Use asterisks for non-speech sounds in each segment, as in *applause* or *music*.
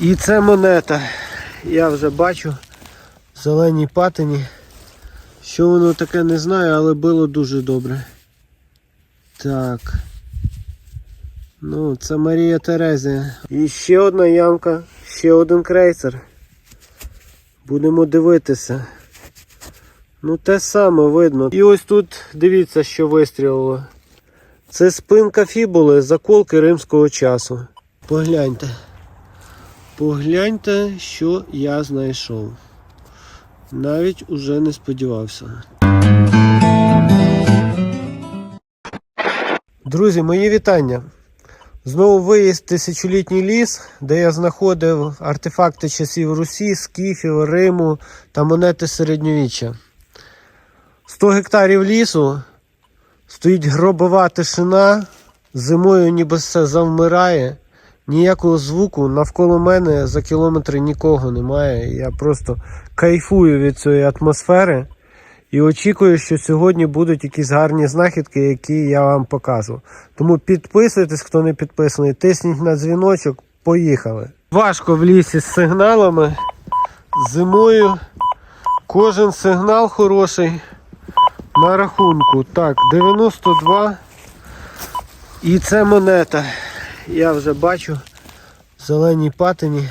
І це монета. Я вже бачу в зеленій патині. Що воно таке не знаю, але було дуже добре. Так. Ну, це Марія Терезія. І ще одна ямка, ще один крейсер. Будемо дивитися. Ну, те саме видно. І ось тут дивіться, що вистрілило. Це спинка фібули, заколки римського часу. Погляньте. Погляньте, що я знайшов. Навіть уже не сподівався. Друзі, мої вітання. Знову виїзд тисячолітній ліс, де я знаходив артефакти часів Русі, Скіфів, Риму та монети середньовіччя. 100 гектарів лісу, стоїть гробова тишина, зимою ніби все завмирає, ніякого звуку навколо мене за кілометри нікого немає. Я просто кайфую від цієї атмосфери і очікую, що сьогодні будуть якісь гарні знахідки, які я вам покажу. Тому підписуйтесь, хто не підписаний, тисніть на дзвіночок, поїхали. Важко в лісі з сигналами. Зимою кожен сигнал хороший на рахунку. Так, 92. І це монета. Я вже бачу в зеленій патині.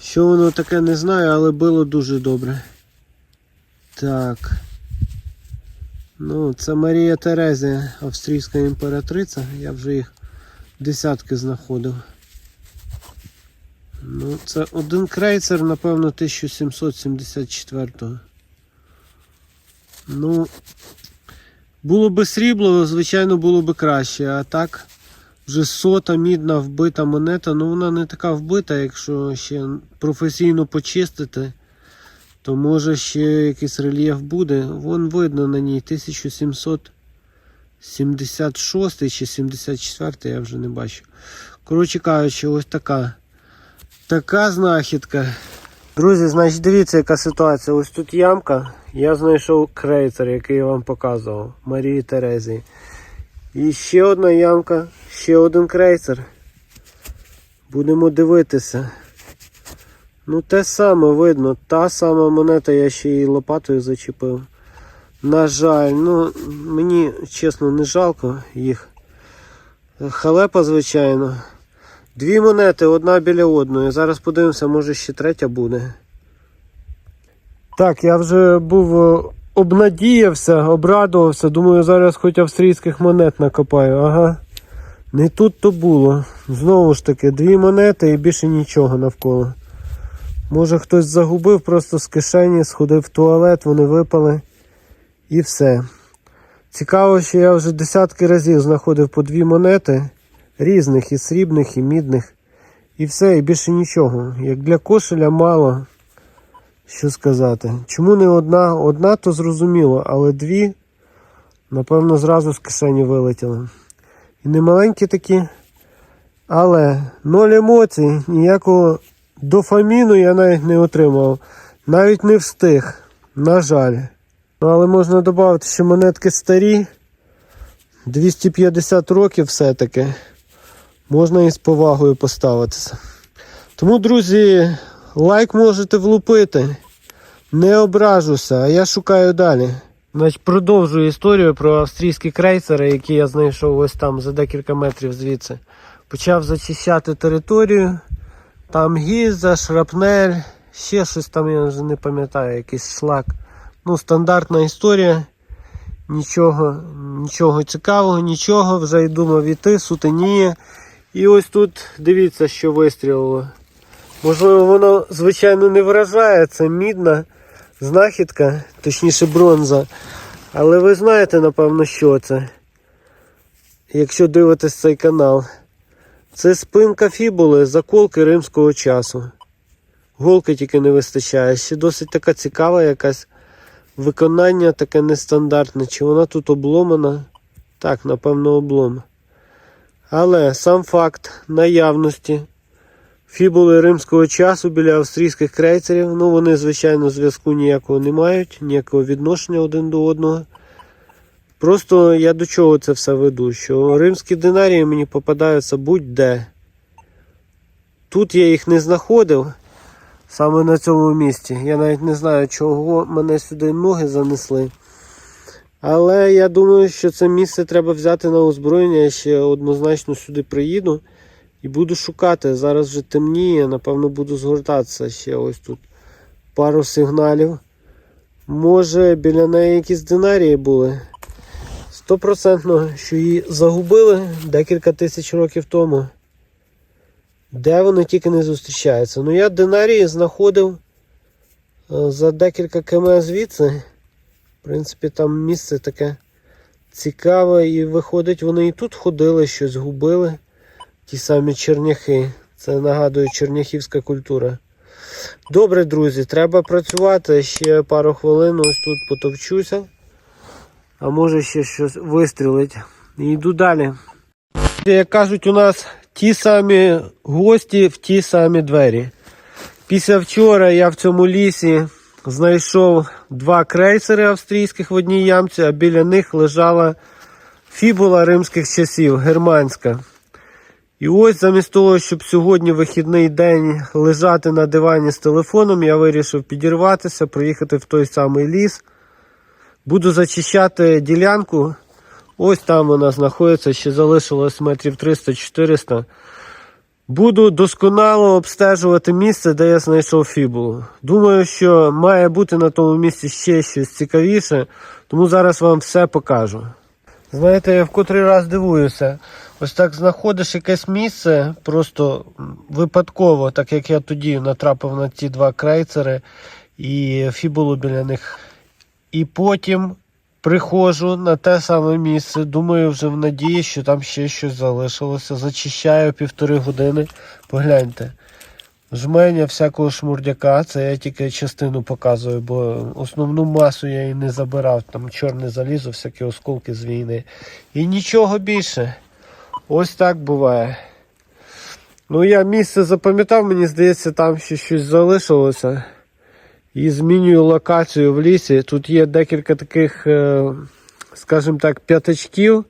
Що воно таке не знаю, але було дуже добре. Так. Ну, це Марія Терезія, австрійська імператриця. Я вже їх десятки знаходив. Ну, це один крейцер, напевно, 1774-го. Ну, було би срібло, звичайно, було би краще. А так, вже сота мідна вбита монета. Ну, вона не така вбита, якщо ще професійно почистити, то може ще якийсь рельєф буде. Вон видно на ній 1776 чи 74, я вже не бачу. Коротше кажучи, ось така. Така знахідка. Друзі, значить, дивіться, яка ситуація. Ось тут ямка. Я знайшов крейцер, який я вам показував. Марії Терезії. І ще одна ямка, ще один крейцер. Будемо дивитися. Ну, те саме видно. Та сама монета, я ще її лопатою зачепив. На жаль, ну мені чесно не жалко їх. Халепа, звичайно. Дві монети, одна біля одної. Зараз подивимося, може ще третя буде. Так, я вже був е, обнадіявся, обрадувався. Думаю, зараз хоч австрійських монет накопаю. Ага. Не тут то було. Знову ж таки, дві монети і більше нічого навколо. Може хтось загубив просто з кишені, сходив в туалет, вони випали і все. Цікаво, що я вже десятки разів знаходив по дві монети різних, і срібних, і мідних. І все, і більше нічого. Як для кошеля мало. Що сказати. Чому не одна? Одна, то зрозуміло, але дві, напевно, зразу з кишені вилетіли. І не маленькі такі. Але ноль емоцій, ніякого дофаміну я навіть не отримав. Навіть не встиг. На жаль. Ну, але можна додати, що монетки старі. 250 років все-таки. Можна і з повагою поставитися. Тому, друзі, лайк можете влупити. Не ображуся, а я шукаю далі. Значить, продовжую історію про австрійські крейсери, які я знайшов ось там за декілька метрів звідси. Почав зачищати територію. Там гіза, шрапнель, ще щось там, я вже не пам'ятаю, якийсь шлак. Ну, стандартна історія. Нічого, нічого цікавого, нічого. Вже й думав іти, сутеніє. І ось тут дивіться, що вистрілило. Можливо, воно, звичайно, не вражає, це мідна знахідка, точніше бронза. Але ви знаєте, напевно, що це. Якщо дивитесь цей канал. Це спинка фібули, заколки римського часу. Голки тільки не вистачає. Ще досить така цікава якась виконання таке нестандартне. Чи вона тут обломана? Так, напевно, облом. Але сам факт наявності фібули римського часу біля австрійських крейцерів, ну вони, звичайно, зв'язку ніякого не мають, ніякого відношення один до одного. Просто я до чого це все веду? Що римські динарії мені попадаються будь-де. Тут я їх не знаходив. Саме на цьому місці. Я навіть не знаю, чого мене сюди ноги занесли. Але я думаю, що це місце треба взяти на озброєння. Я ще однозначно сюди приїду і буду шукати. Зараз вже темніє, напевно, буду згортатися ще ось тут пару сигналів. Може, біля неї якісь динарії були. Стопроцентно, що її загубили декілька тисяч років тому. Де вони тільки не зустрічаються. Ну я динарії знаходив е, за декілька км звідси. В принципі, там місце таке цікаве, і виходить, вони і тут ходили, щось губили. Ті самі черняхи. Це нагадує черняхівська культура. Добре, друзі, треба працювати. Ще пару хвилин ось тут потовчуся. А може ще щось вистрілить. І йду далі. Як кажуть, у нас ті самі гості в ті самі двері. Після вчора я в цьому лісі знайшов два крейсери австрійських в одній ямці, а біля них лежала фібула римських часів, германська. І ось замість того, щоб сьогодні вихідний день лежати на дивані з телефоном, я вирішив підірватися, приїхати в той самий ліс. Буду зачищати ділянку. Ось там вона знаходиться, ще залишилось метрів 300-400. Буду досконало обстежувати місце, де я знайшов фібулу. Думаю, що має бути на тому місці ще щось цікавіше, тому зараз вам все покажу. Знаєте, я в котрий раз дивуюся. Ось так знаходиш якесь місце просто випадково, так як я тоді натрапив на ці два крейцери і фібулу біля них. І потім приходжу на те саме місце, думаю, вже в надії, що там ще щось залишилося. Зачищаю півтори години. Погляньте. Жменя всякого шмурдяка, це я тільки частину показую, бо основну масу я і не забирав. Там чорне залізо, всякі осколки з війни. І нічого більше. Ось так буває. Ну, я місце запам'ятав, мені здається, там ще щось залишилося. І змінюю локацію в лісі. Тут є декілька таких, е, скажімо так, п'ятачків,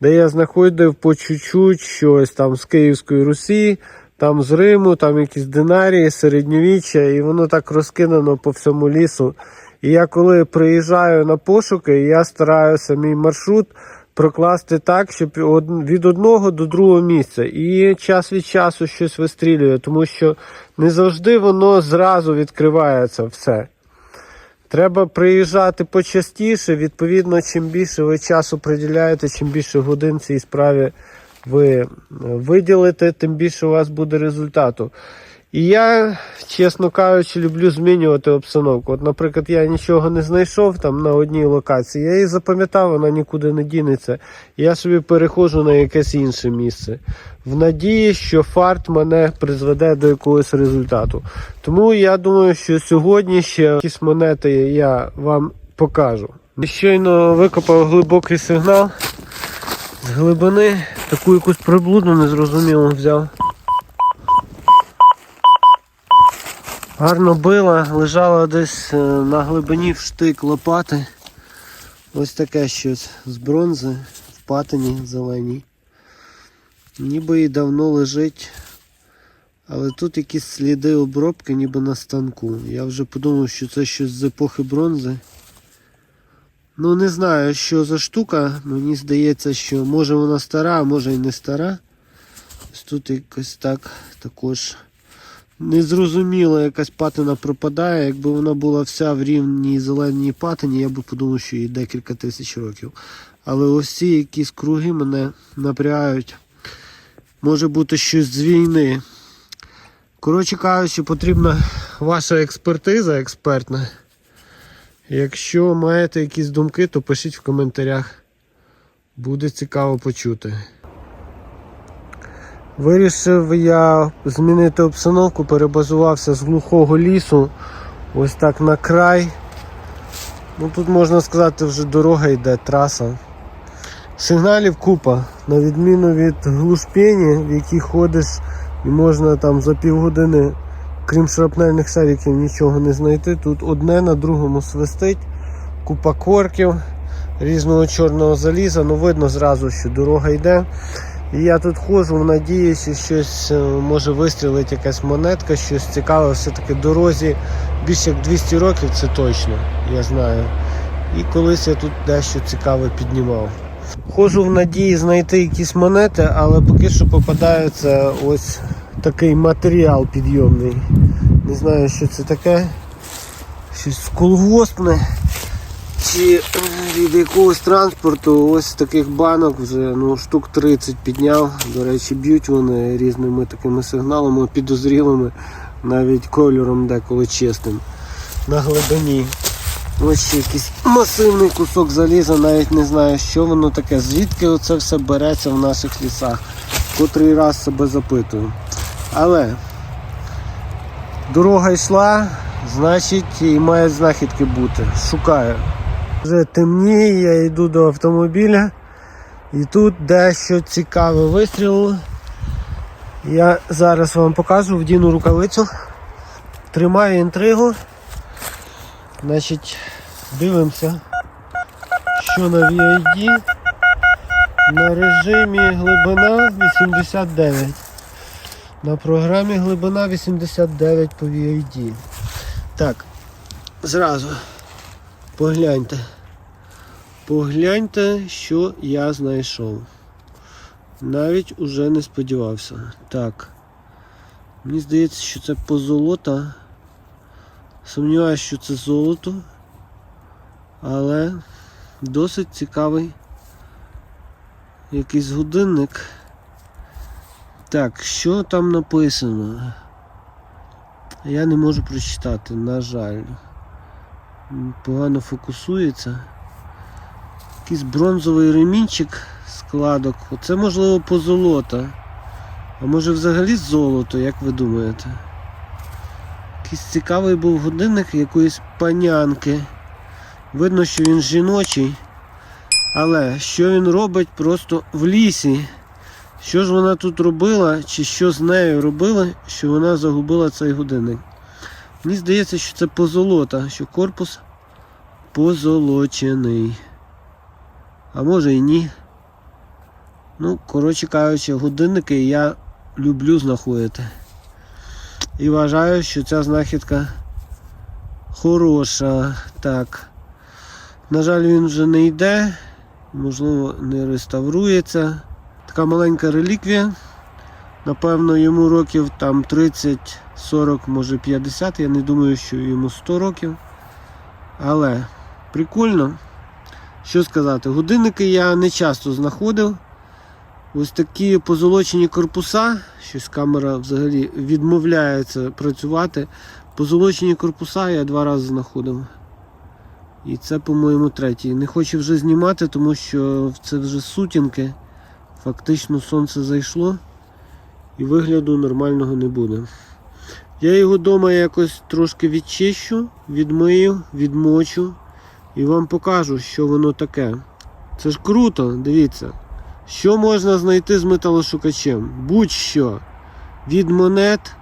де я знаходив по чуть-чуть щось там з Київської Русі, там з Риму, там якісь динарії, середньовіччя, і воно так розкинено по всьому лісу. І я коли приїжджаю на пошуки, я стараюся мій маршрут прокласти так, щоб від одного до другого місця. І час від часу щось вистрілює, тому що не завжди воно зразу відкривається все. Треба приїжджати почастіше. Відповідно, чим більше ви часу приділяєте, чим більше годин цій справі ви виділите, тим більше у вас буде результату. І я, чесно кажучи, люблю змінювати обстановку. От, наприклад, я нічого не знайшов там на одній локації, я її запам'ятав, вона нікуди не дінеться. Я собі переходжу на якесь інше місце. В надії, що фарт мене призведе до якогось результату. Тому я думаю, що сьогодні ще якісь монети я вам покажу. Щойно викопав глибокий сигнал з глибини, таку якусь приблудну незрозумілу взяв. Гарно била, лежала десь е, на глибині в штик лопати. Ось таке щось з бронзи в патині зеленій. Ніби і давно лежить. Але тут якісь сліди обробки, ніби на станку. Я вже подумав, що це щось з епохи бронзи. Ну, не знаю, що за штука. Мені здається, що може вона стара, а може і не стара. Ось тут якось так також незрозуміло якась патина пропадає. Якби вона була вся в рівній зеленій патині, я би подумав, що їй декілька тисяч років. Але ось ці якісь круги мене напрягають. Може бути щось з війни. Коротше кажучи, потрібна ваша експертиза експертна. Якщо маєте якісь думки, то пишіть в коментарях. Буде цікаво почути. Вирішив я змінити обстановку, перебазувався з глухого лісу, ось так на край. Ну Тут можна сказати, вже дорога йде, траса. Сигналів купа, на відміну від глушпені, в якій ходиш і можна там за півгодини, крім шрапнельних шариків, нічого не знайти. Тут одне на другому свистить, купа корків, різного чорного заліза, ну видно зразу, що дорога йде. І я тут ходжу в надії, що щось е, може вистрілити якась монетка, щось цікаве. Все-таки дорозі більше як 200 років, це точно, я знаю. І колись я тут дещо цікаве піднімав. Ходжу в надії знайти якісь монети, але поки що попадається ось такий матеріал підйомний. Не знаю, що це таке. Щось колгоспне. Чи від якогось транспорту ось таких банок вже ну, штук 30 підняв. До речі, б'ють вони різними такими сигналами, підозрілими, навіть кольором деколи чистим на глибині. Ось ще якийсь масивний кусок заліза, навіть не знаю, що воно таке, звідки оце все береться в наших лісах. Котрий раз себе запитую. Але дорога йшла, значить і має знахідки бути. Шукаю. Вже темніє, я йду до автомобіля і тут дещо цікаве вистрілило. Я зараз вам покажу, вдіну рукавицю, тримаю інтригу. Значить, дивимося, що на VID на режимі глибина 89. На програмі глибина 89 по VID. Так, зразу погляньте. Погляньте, що я знайшов. Навіть уже не сподівався. Так. Мені здається, що це позолота. Сумніваюся, що це золото, але досить цікавий якийсь годинник. Так, що там написано? Я не можу прочитати, на жаль. Погано фокусується. Якийсь бронзовий ремінчик складок. Оце можливо позолота. А може взагалі золото, як ви думаєте? Якийсь цікавий був годинник якоїсь панянки. Видно, що він жіночий. Але що він робить просто в лісі? Що ж вона тут робила, чи що з нею робили, що вона загубила цей годинник? Мені здається, що це позолота, що корпус позолочений. А може і ні. Ну, коротше кажучи, годинники я люблю знаходити. І вважаю, що ця знахідка хороша. Так. На жаль, він вже не йде, можливо, не реставрується. Така маленька реліквія. Напевно, йому років там 30, 40, може 50. Я не думаю, що йому 100 років. Але прикольно. Що сказати, годинники я не часто знаходив. Ось такі позолочені корпуса, щось камера взагалі відмовляється працювати. Позолочені корпуса я два рази знаходив. І це, по-моєму, третій. Не хочу вже знімати, тому що це вже сутінки. Фактично сонце зайшло і вигляду нормального не буде. Я його вдома якось трошки відчищу, відмию, відмочу і вам покажу, що воно таке. Це ж круто, дивіться. Що можна знайти з металошукачем? Будь-що. Від монет,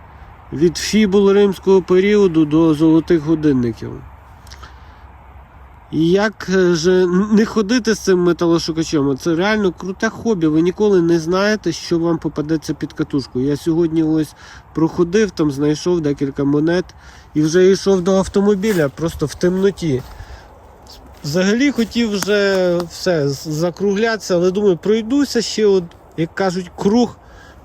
від фібул римського періоду до золотих годинників. І як е, же не ходити з цим металошукачем? Це реально круте хобі. Ви ніколи не знаєте, що вам попадеться під катушку. Я сьогодні ось проходив, там знайшов декілька монет і вже йшов до автомобіля просто в темноті. Взагалі хотів вже все закруглятися, але думаю, пройдуся ще, от, як кажуть, круг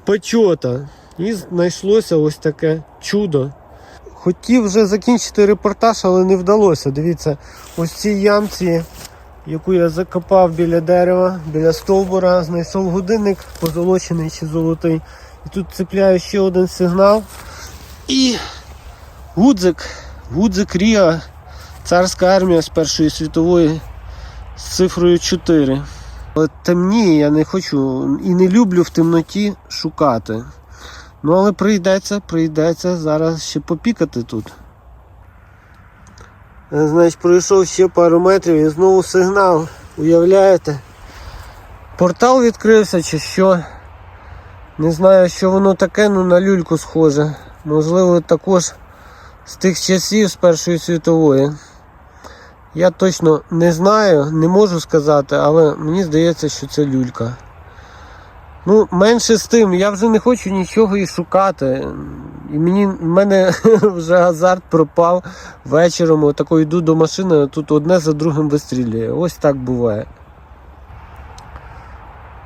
почота. І знайшлося ось таке чудо. Хотів вже закінчити репортаж, але не вдалося. Дивіться, ось цій ямці, яку я закопав біля дерева, біля стовбура, знайшов годинник позолочений чи золотий. І тут цепляю ще один сигнал. І гудзик, гудзик Ріа, царська армія з Першої світової з цифрою 4. Але темніє, я не хочу і не люблю в темноті шукати. Ну, але прийдеться, прийдеться зараз ще попікати тут. Е, Значить, пройшов ще пару метрів і знову сигнал. Уявляєте? Портал відкрився чи що. Не знаю, що воно таке, ну на люльку схоже. Можливо, також з тих часів з Першої світової. Я точно не знаю, не можу сказати, але мені здається, що це люлька. Ну, менше з тим, я вже не хочу нічого і шукати. І мені в мене *laughs* вже азарт пропав вечором. Отако йду до машини, тут одне за другим вистрілює. Ось так буває.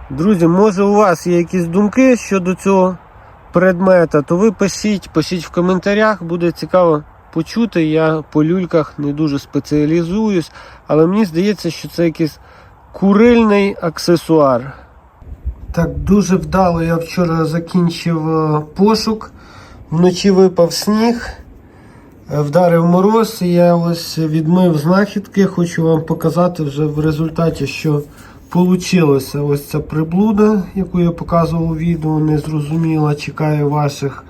Друзі, може у вас є якісь думки щодо цього предмета, то ви пишіть, пишіть в коментарях, буде цікаво почути. Я по люльках не дуже спеціалізуюсь, але мені здається, що це якийсь курильний аксесуар. Так, дуже вдало я вчора закінчив е, пошук. Вночі випав сніг, е, вдарив мороз, і я ось відмив знахідки. Хочу вам показати вже в результаті, що вийшло. Ось ця приблуда, яку я показував у відео, не зрозуміла. Чекаю ваших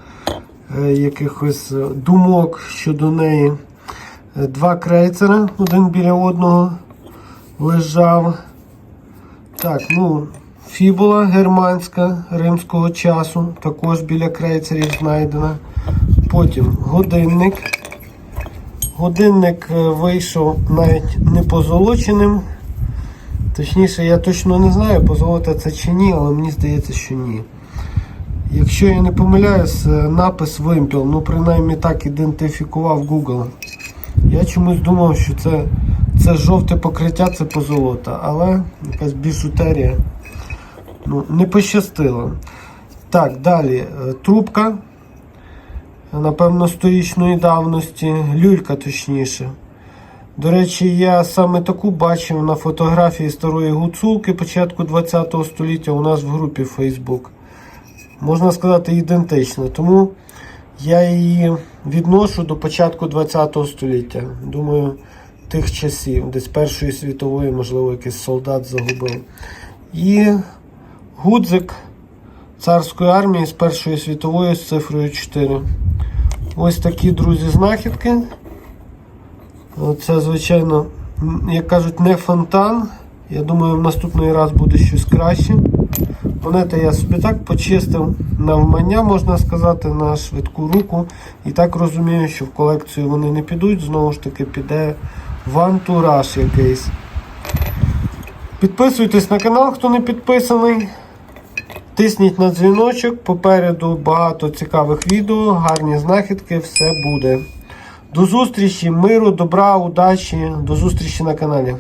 е, якихось думок щодо неї. Два крейцера, один біля одного лежав. Так, ну, фібула германська римського часу, також біля крейцерів знайдена. Потім годинник. Годинник е, вийшов навіть не позолоченим. Точніше, я точно не знаю, позолота це чи ні, але мені здається, що ні. Якщо я не помиляюсь, е, напис вимпіл, ну принаймні так ідентифікував Google. Я чомусь думав, що це, це жовте покриття, це позолота, але якась біжутерія. Ну, не пощастило. Так, далі. е, Трубка. Напевно, сторічної давності, люлька точніше. До речі, я саме таку бачив на фотографії старої гуцулки початку 20 століття у нас в групі Facebook. Можна сказати, ідентична. Тому я її відношу до початку 20 століття. Думаю, тих часів, десь Першої світової, можливо, якийсь солдат загубив. І гудзик царської армії з Першої світової з цифрою 4. Ось такі, друзі, знахідки. Це, звичайно, як кажуть, не фонтан. Я думаю, в наступний раз буде щось краще. Монети я собі так почистив навмання, можна сказати, на швидку руку. І так розумію, що в колекцію вони не підуть, знову ж таки піде в антураж якийсь. Підписуйтесь на канал, хто не підписаний. Тисніть на дзвіночок, попереду багато цікавих відео, гарні знахідки, все буде. До зустрічі, миру, добра, удачі, до зустрічі на каналі.